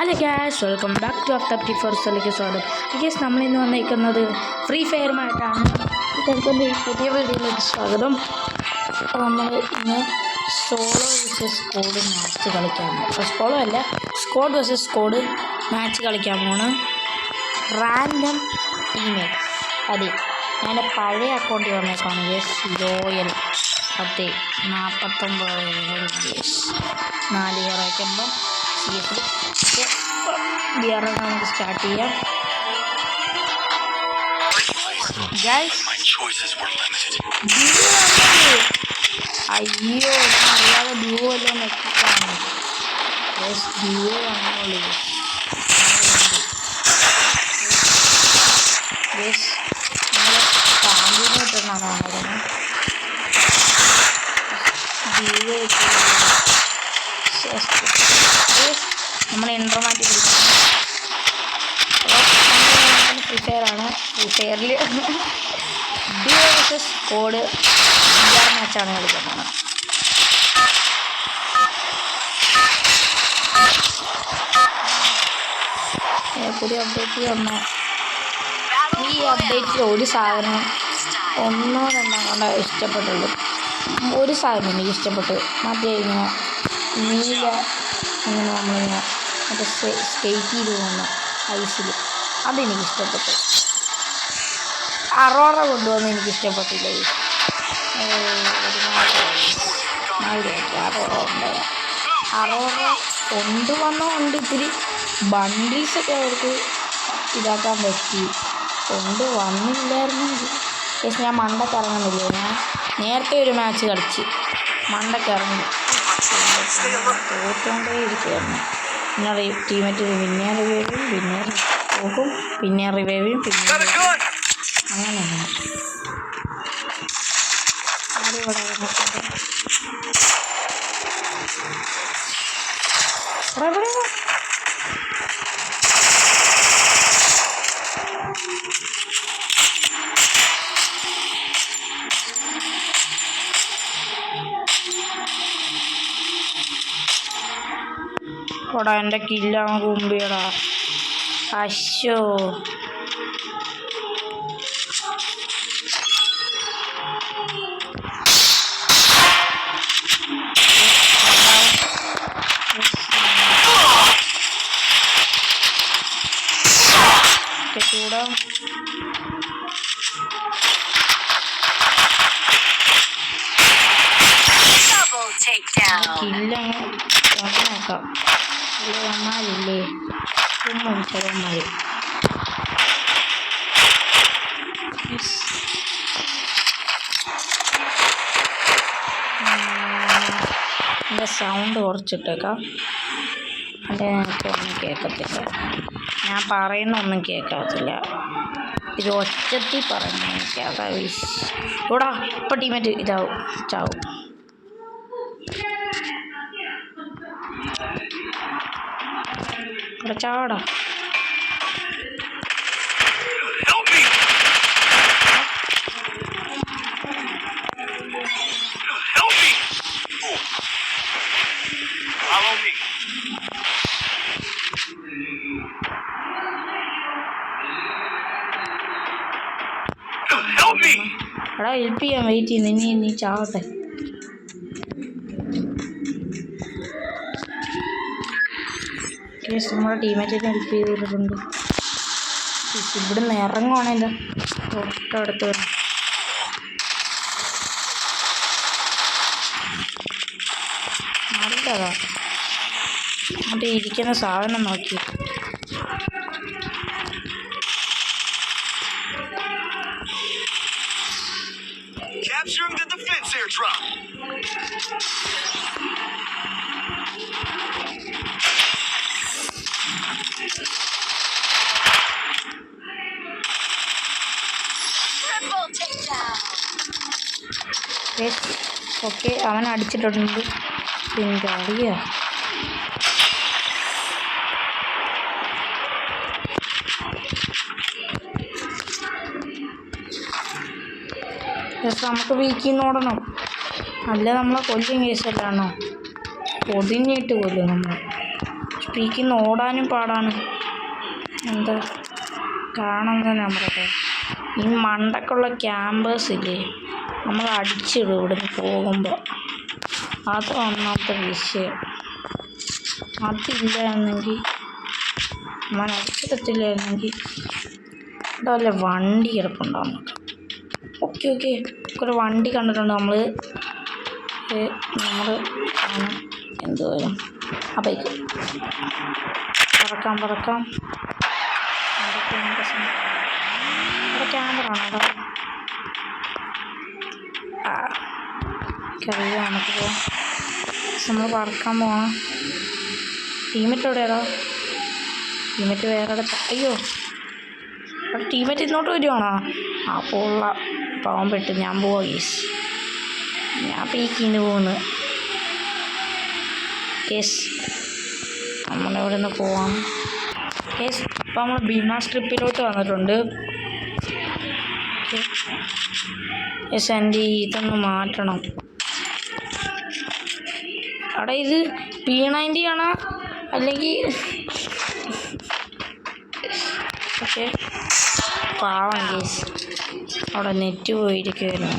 Hello guys welcome back to thirty ഫോർസിലേക്ക് സ്വാഗതം. Guys നമ്മൾ ഇന്ന് വന്നിരിക്കുന്നത് ഫ്രീ ഫയറുമായിട്ടാണ് ഇതൊക്കെ പുതിയ വീഡിയോയിലേക്ക് സ്വാഗതം. അപ്പോൾ നമ്മൾ ഇന്ന് സോളോ വേഴ്സസ് സ്കോഡ് മാച്ച് കളിക്കാൻ പോകും സോളോ അല്ല സ്കോഡ് വേഴ്സസ് സ്കോഡ് മാച്ച് കളിക്കാൻ പോണ് റാൻഡം ടീമേറ്റ്സ് അതെ ഞാൻ പഴയ അക്കൗണ്ടിൽ വന്നേക്കാണ്. യെസ് ലോയൽ അതെ നാൽപ്പത്തൊമ്പത് നാല് ഇയർ അയക്കുമ്പം C F ഇയർ നമുക്ക് സ്റ്റാർട്ട് ചെയ്യാം guys My choices were limited. അയ്യോ ഞാൻ അറിയാതെ ഡ്യൂ എല്ലാം നെറ്റിട്ടാണ് യെസ് ഡ്യൂ വന്നോളൂ Code മാച്ചാണ് കളിക്കുന്നത് ഏ, പുതിയ അപ്ഡേറ്റ് വന്ന. ഈ അപ്ഡേറ്റിൽ ഒരു സാധനം ഒന്നോ രണ്ടോ കൊണ്ട് ഇഷ്ടപ്പെട്ടുള്ളൂ. ഒരു സാധനം എനിക്ക് ഇഷ്ടപ്പെട്ടു. മറ്റേ ഇങ്ങനെ നീല അങ്ങനെ നമ്മളിങ്ങനെ മറ്റേ സ്കേറ്റ് ചെയ്ത് പോകുന്ന ഐസിൽ അതെനിക്ക് ഇഷ്ടപ്പെട്ടു. അറോറ കൊണ്ടുവന്ന് എനിക്ക് ഇഷ്ടപ്പെട്ടില്ല അറോറ അറോറ കൊണ്ടുവന്ന കൊണ്ട് ഇത്തിരി ബണ്ടിൽസൊക്കെ അവർക്ക് ഇതാക്കാൻ പറ്റി. കൊണ്ട് വന്നില്ലായിരുന്നെങ്കിൽ പക്ഷേ ഞാൻ മണ്ടക്ക് ഇറങ്ങുന്നില്ല? ഞാൻ നേരത്തെ ഒരു മാച്ച് കളിച്ച് മണ്ടക്ക് ഇറങ്ങി. തോറ്റുകൊണ്ടേ ഇരിക്കുകയായിരുന്നു പിന്നെ ടീമേറ്റ് പിന്നെ റിവൈവും പിന്നെ തോക്കും പിന്നെ റിവൈവും പിന്നെ. അങ്ങനെ ആരും ഇവിടെ കുമ്പിയടാ അശോ നോക്കാം ഇത് വന്നാലില്ലേ? ചുമ്മാ ചെറുമാരി എന്റെ സൗണ്ട് കുറച്ചിട്ടേക്കാം. എന്റെ എനിക്കൊന്നും കേൾക്കത്തില്ല ഞാൻ പറയുന്നൊന്നും കേൾക്കത്തില്ല ഇത് ഒച്ചത്തിൽ പറഞ്ഞു എനിക്ക് അതാ ഓടാ ഇപ്പം ടീമേറ്റ് ഇതാവും. ചാവും. Help me! എടാ ഹെൽപ്പ് ചെയ്യാൻ വെയിറ്റ് ചെയ്യുന്നു ഇനി നീ ചാവട്ടെ കേസ് നമ്മുടെ ടീമേറ്റിനെ ഹെൽപ്പ് ചെയ്തിട്ടുണ്ട്. കേസ് ഇവിടുന്ന് ഇറങ്ങുവാണല്ലോ തൊട്ടടുത്ത് വരും നല്ലതാ. മറ്റേ ഇരിക്കുന്ന സാധനം നോക്കി. Capturing the defense airdrop. Okay അവൻ അടിച്ചിട്ടുണ്ട്. പിന്നെ അറിയാ നമുക്ക് നിന്ന് ഓടണം. അല്ല നമ്മളെ കൊല്ലും കേസല്ലാണോ? പൊതിഞ്ഞിട്ട് കൊല്ലും നമ്മൾ സ്പീക്കിന്ന് ഓടാനും പാടാണ്. എന്താ? കാണുന്ന നമ്മുടെ ഈ മണ്ടക്കുള്ള ക്യാമ്പേഴ്സ് ഇല്ലേ? നമ്മൾ അടിച്ചിടും ഇവിടുന്ന് പോകുമ്പോൾ അത് ഒന്നാമത്തെ വിഷയം. അതില്ലായിരുന്നെങ്കിൽ നമ്മൾ അടിച്ചിടത്തില്ലായിരുന്നെങ്കിൽ ഇവിടെ വല്ല വണ്ടി കിടപ്പുണ്ടാവും. Okay okay. ഒരു വണ്ടി കണ്ടിട്ടുണ്ട് നമ്മൾ നമ്മൾ എന്തുവരും ആ ബൈക്ക് പറക്കാം പറക്കാം. ക്യാമറ ആണോ എനിക്കറിയാം നമുക്കിപ്പോൾ നമ്മൾ പറക്കാൻ പോകണം ടീമറ്റ് എവിടെയാടോ? ടീമറ്റ് വേറെ അയ്യോ. അവിടെ ടീമറ്റ് ഇന്നോട്ട് വരുവാണോ? അപ്പോൾ ഉള്ള പാവം പെട്ട് ഞാൻ പോവാ ഗീസ് ഞാൻ പീക്കിന് പോകുന്നു കേസ് നമ്മളിവിടെ നിന്ന് പോവാം. കേസ് ഇപ്പം നമ്മൾ ഭീമാ സ്ട്രിപ്പിലോട്ട് വന്നിട്ടുണ്ട്. യെസ് എന്റെ ഇതൊന്ന് മാറ്റണം. അവിടെ ഇത് പി നയന്റി ആണോ? അല്ലെങ്കിൽ പക്ഷേ പാവം കേസ്. അവിടെ നെറ്റ് പോയിരിക്കുമായിരുന്നു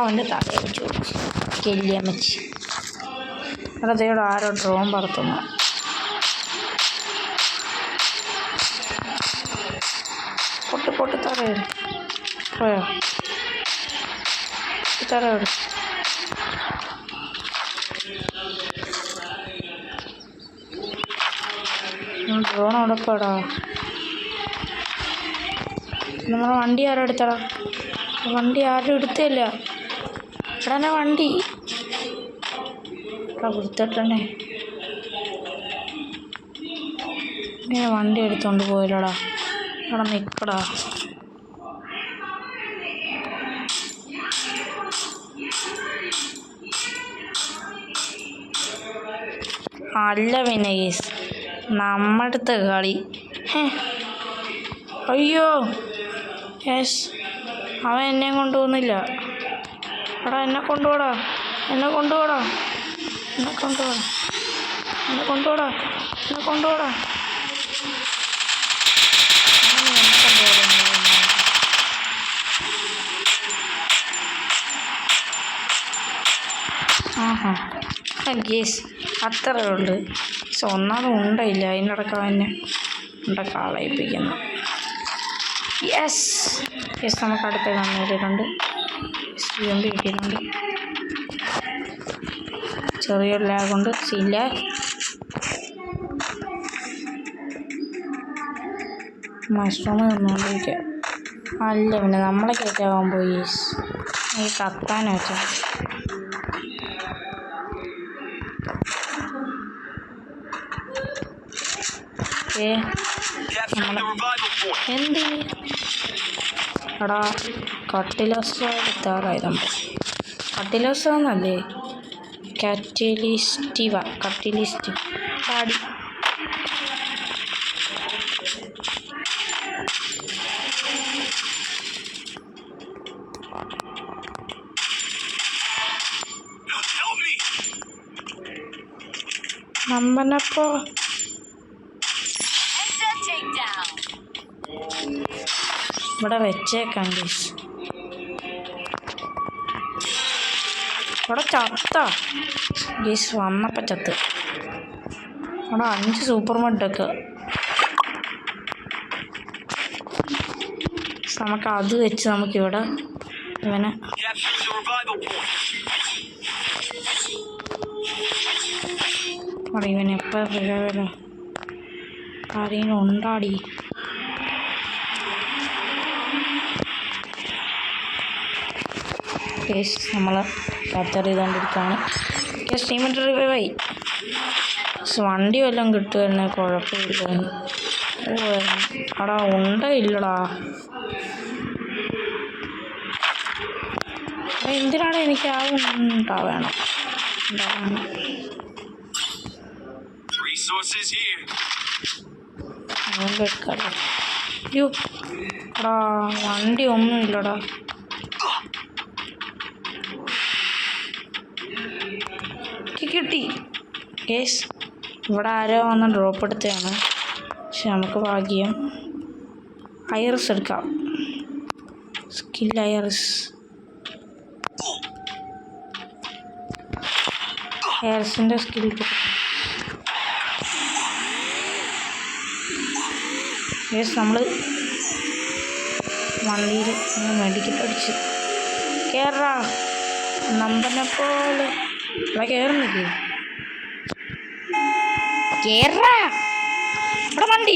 അവന്റെ തലയിൽ വെച്ചു കെല്ലിയമ്മച്ചി അവിടെ അതേടെ ആരോ ഡ്രോൺ പറത്തുന്നു. പൊട്ട് പൊട്ട് തറയോ പോയോ? തറയോട് ഡ്രോൺ അവിടെ പോടാ. നമ്മളെ വണ്ടി ആരും എടുത്തടാ? വണ്ടി ആരും എടുത്തില്ല. എടാ വണ്ടി. എടാ കൊടുത്തിട്ടന്നെ ഇങ്ങനെ വണ്ടി എടുത്തോണ്ട് പോയില്ലടാ. എടാ നിൽക്കടാ അല്ല പിന്നെ കേസ് നമ്മടുത്ത കളി. അയ്യോ. യെസ്. അവൻ എന്നെ കൊണ്ടുപോകുന്നില്ല. എടാ എന്നെ കൊണ്ടുപോടാ. എന്നെ കൊണ്ടുപോടാ. എന്നെ കൊണ്ടുപോടാ. എന്നെ കൊണ്ടുപോടാ. എന്നെ കൊണ്ടുപോടാ. ആഹാ. ഗേസ് അത്രേ ഒന്നാമത് ഉണ്ടയില്ല അതിനിടക്ക് അവനെ ഉണ്ട കാളയിപ്പിക്കുന്നു. യെസ് യെസ് നമുക്ക് അടുത്ത കണ്ണൂരിലുണ്ട് എം കിട്ടിയിട്ടുണ്ട് ചെറിയൊരു ലാഗുണ്ട് ചില്ല മഷ്റൂം തിന്നുകൊണ്ടിരിക്കുക. അല്ല പിന്നെ നമ്മളെ കയറ്റാവാൻ പോയി. ഈ കത്താനാ വെച്ചാൽ point. എന്ത് എടാ കട്ടിലോത്സവം എടുത്താറായി നമ്മൾ കട്ടിലോത്സവം എന്നല്ലേ കാറ്റലിസ്റ്റിവ കട്ടിലിസ്റ്റി പാടി Help ഇവിടെ വെച്ചേക്കാം ഗീസ് ഇവിടെ ചത്ത. ഗീസ് വന്നപ്പോൾ ചത്ത്. ഇവിടെ അഞ്ച് സൂപ്പർ മഡൊക്കെ നമുക്ക് അത് വെച്ച് നമുക്കിവിടെ ഇവനെ Capturing the കേസ് നമ്മൾ ക്യാപ്ചർ ചെയ്തുകൊണ്ടിരിക്കുകയാണ് കേസ് ടീമിന്റെ റിവൈവായി ആയി. വണ്ടി വല്ലതും കിട്ടുമായിരുന്നെ കുഴപ്പമില്ലായിരുന്നു. ഓ അടാ ഉണ്ട ഇല്ലടാ എന്തിനാണ് എനിക്ക് ആ ഉണ്ടാ വേണം? എടുക്കാമല്ലോ അടാ വണ്ടി ഒന്നും ഇല്ലടാ കിട്ടി. കേസ് ഇവിടെ ആരോ വന്ന് ഡ്രോപ്പ് എടുത്തതാണ്. പക്ഷെ നമുക്ക് ഭാഗ്യം ഐറിസ് എടുക്കാം. സ്കിൽ ഐറിസ് ഐറിസിന്റെ സ്കിൽ യെസ് നമ്മൾ വണ്ടിയിൽ മെഡിക്കറ്റ് അടിച്ച് കേറാ. നമ്പനെ പോലെ. ഇവിടെ കയറുന്നില്ലേ കേറ. ഇവിടെ വണ്ടി.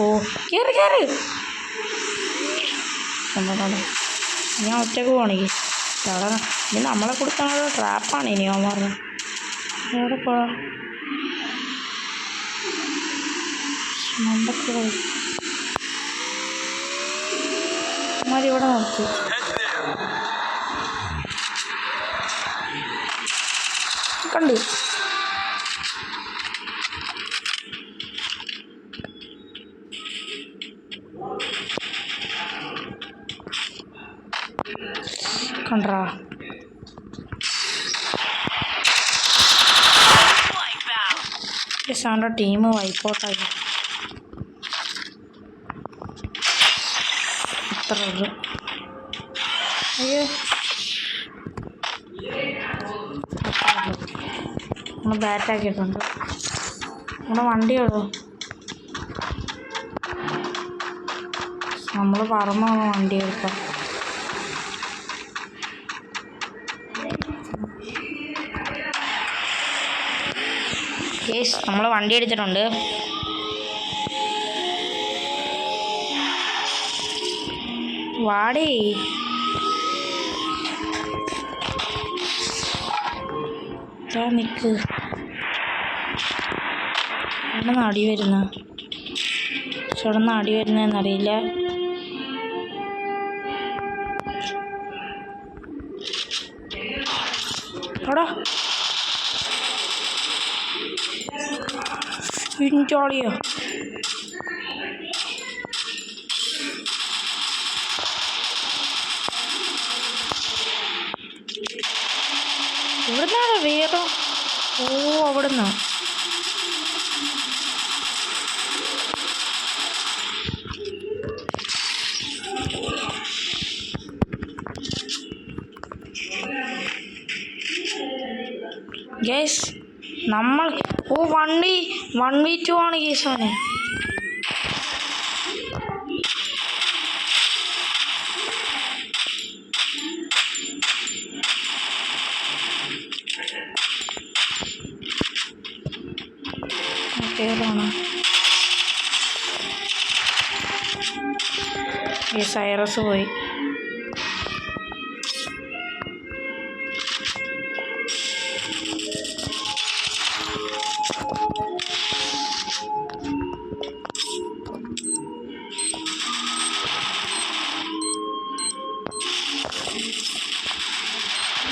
ഓ കേറ് നമ്മളാണ് ഞാൻ ഒറ്റയ്ക്ക് പോണെങ്കിൽ അവിടെ ഇനി നമ്മളെ കൊടുക്കാനുള്ള ട്രാപ്പാണ് ഇനി അവൻ പറഞ്ഞു എവിടെ പോവാ? നമ്മക്ക് പോയി. മതി ഇവിടെ നിർത്തി. കണ്ടു. കണ്ടാ. സാറിന്റെ ടീം വൈക്കൗട്ടായി. അത്ര അയ്യോ. നമ്മൾ ബാറ്റാക്കിയിട്ടുണ്ട്. നമ്മുടെ വണ്ടിയുള്ളൂ? നമ്മൾ വന്ന വണ്ടി എടുക്കാം നമ്മൾ വണ്ടി എടുത്തിട്ടുണ്ട്. വാടേ. ഇതാ നിക്ക് നാടി വരുന്ന ചേട്ടൻ നാടി അടി വരുന്നതെന്നറിയില്ല എടാ. പിഞ്ചോളിയോ എവിടുന്നാണ് വേറെ ഓ അവിടുന്ന്. ഗേസ് നമ്മൾ ഓ one v one v two ആണ് ഗേസ് അവന് ഈ സൈറസ് പോയി.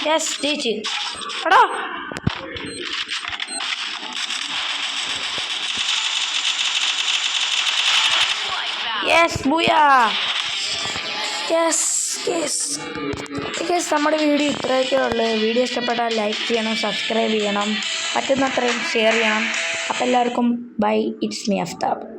യെസ് ചേച്ചി എടോ. Yes booyah. Yes yes yes നമ്മുടെ വീഡിയോ ഇത്രയൊക്കെ ഉള്ളു. വീഡിയോ ഇഷ്ടപ്പെട്ടാൽ ലൈക്ക് ചെയ്യണം സബ്സ്ക്രൈബ് ചെയ്യണം. പറ്റുന്നത്രയും ഷെയർ ചെയ്യണം. അപ്പോൾ എല്ലാവർക്കും ബൈ ഇറ്റ്സ് മീ അഫ്താബ്